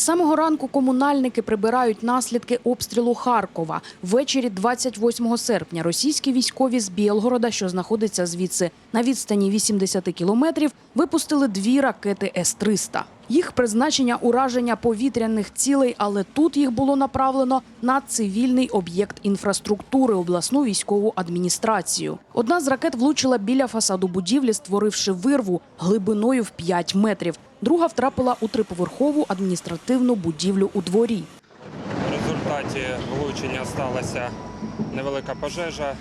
самого ранку комунальники прибирають наслідки обстрілу Харкова. Ввечері 28 серпня російські військові з Білгорода, що знаходиться звідси на відстані 80 кілометрів, випустили дві ракети С-300. Їх призначення ураження повітряних цілей, але тут їх було направлено на цивільний об'єкт інфраструктури обласну військову адміністрацію. Одна з ракет влучила біля фасаду будівлі, створивши вирву глибиною в 5 метрів. Друга втрапила у триповерхову адміністративну будівлю у дворі. В результаті влучення сталася невелика пожежа е,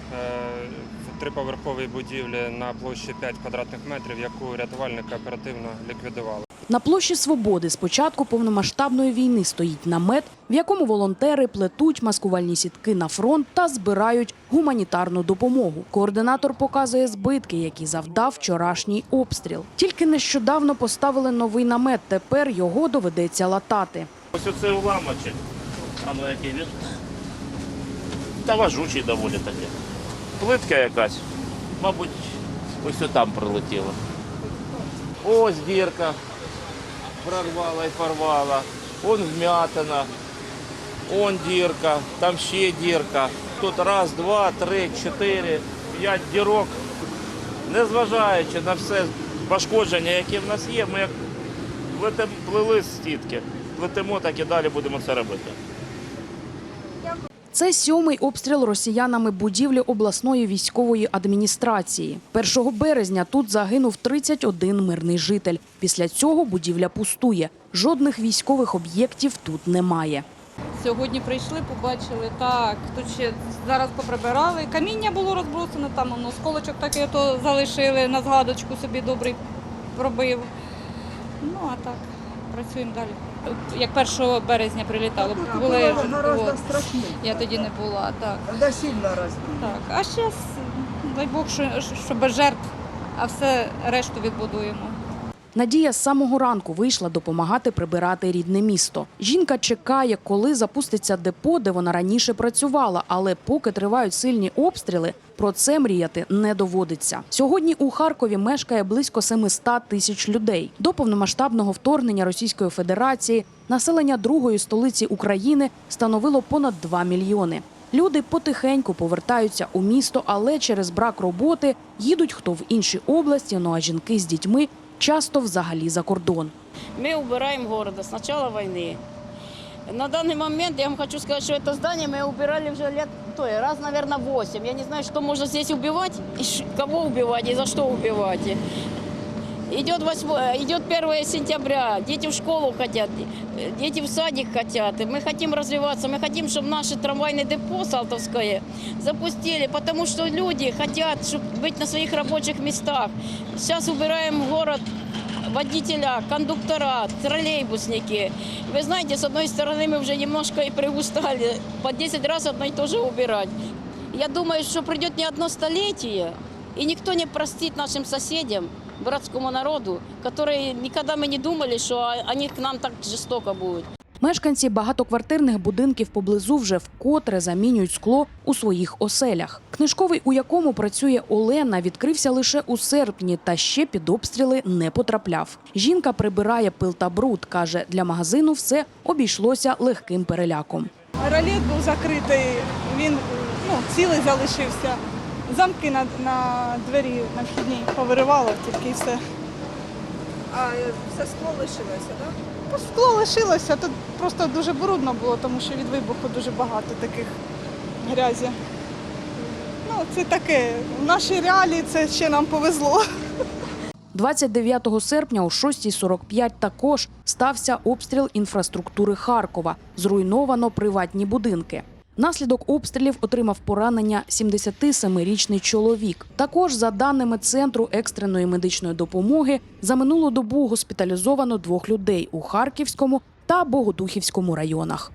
в триповерховій будівлі на площі 5 квадратних метрів, яку рятувальники оперативно ліквідували. На площі Свободи з початку повномасштабної війни стоїть намет, в якому волонтери плетуть маскувальні сітки на фронт та збирають гуманітарну допомогу. Координатор показує збитки, які завдав вчорашній обстріл. Тільки нещодавно поставили новий намет. Тепер його доведеться латати. Ось оце уламочок. А ну який він? Та важучий доволі таки. Плитка якась. Мабуть, ось там прилетіла. Ось дірка. Прорвала і порвала. Он вмятина. Он дірка, там ще дірка. Тут раз, два, три, чотири, п'ять дірок. Незважаючи на все пошкодження, яке в нас є, ми як плели з сітки. Плетемо, так і далі будемо це робити. Це сьомий обстріл росіянами будівлі обласної військової адміністрації. 1 березня тут загинув 31 мирний житель. Після цього будівля пустує. Жодних військових об'єктів тут немає. Сьогодні прийшли, побачили, так, тут ще зараз поприбирали. Каміння було розбросане, там воно сколочок такий то залишили, на згадочку собі добрий пробив. Ну, а так, працюємо далі. Як 1 березня прилітало, були от, я тоді не була. Так, де сильно разбили. так. А зараз, дай Бог, що, що без жертв, а все решту відбудуємо. Надія з самого ранку вийшла допомагати прибирати рідне місто. Жінка чекає, коли запуститься депо, де вона раніше працювала. Але поки тривають сильні обстріли, про це мріяти не доводиться. Сьогодні у Харкові мешкає близько 700 тисяч людей. До повномасштабного вторгнення Російської Федерації населення другої столиці України становило понад 2 мільйони. Люди потихеньку повертаються у місто, але через брак роботи їдуть хто в інші області. Ну а жінки з дітьми часто взагалі за кордон. Мы убираем города с начала войны. На данный момент я вам хочу сказать, что это здание мы убирали уже лет, то есть раз, наверное, 8. Я не знаю, что можно здесь убивать, и ш- кого убивать, и за что убивать. Идет, 8, идет 1 сентября, дети в школу хотят, э, дети в садик хотят. И Мы хотим развиваться, мы хотим, чтобы наше трамвайное депо Салтовское запустили, потому что люди хотят чтоб быть на своих рабочих местах. Сейчас убираем город водителя, кондуктора, троллейбусники. Вы знаете, с одной стороны мы уже немножко и приустали, по 10 раз одно и то же убирать. Я думаю, что придет не одно столетие, и никто не простит нашим соседям, братскому народу, которые никогда мы не думали, что они к нам так жестоко будут. Мешканці багатоквартирних будинків поблизу вже вкотре замінюють скло у своїх оселях. Книжковий, у якому працює Олена, відкрився лише у серпні та ще під обстріли не потрапляв. Жінка прибирає пил та бруд. каже, для магазину все обійшлося легким переляком. Ролет був закритий, він ну, цілий залишився. Замки на, на двері на вхідній повиривало, тільки і все. А все скло лишилося, так? Ну, Скло лишилося, тут просто дуже брудно було, тому що від вибуху дуже багато таких грязі. Ну, це таке. В нашій реалії це ще нам повезло. 29 серпня о 6.45 також стався обстріл інфраструктури Харкова. Зруйновано приватні будинки. Внаслідок обстрілів отримав поранення 77-річний чоловік. Також, за даними Центру екстреної медичної допомоги, за минулу добу госпіталізовано двох людей у Харківському та Богодухівському районах.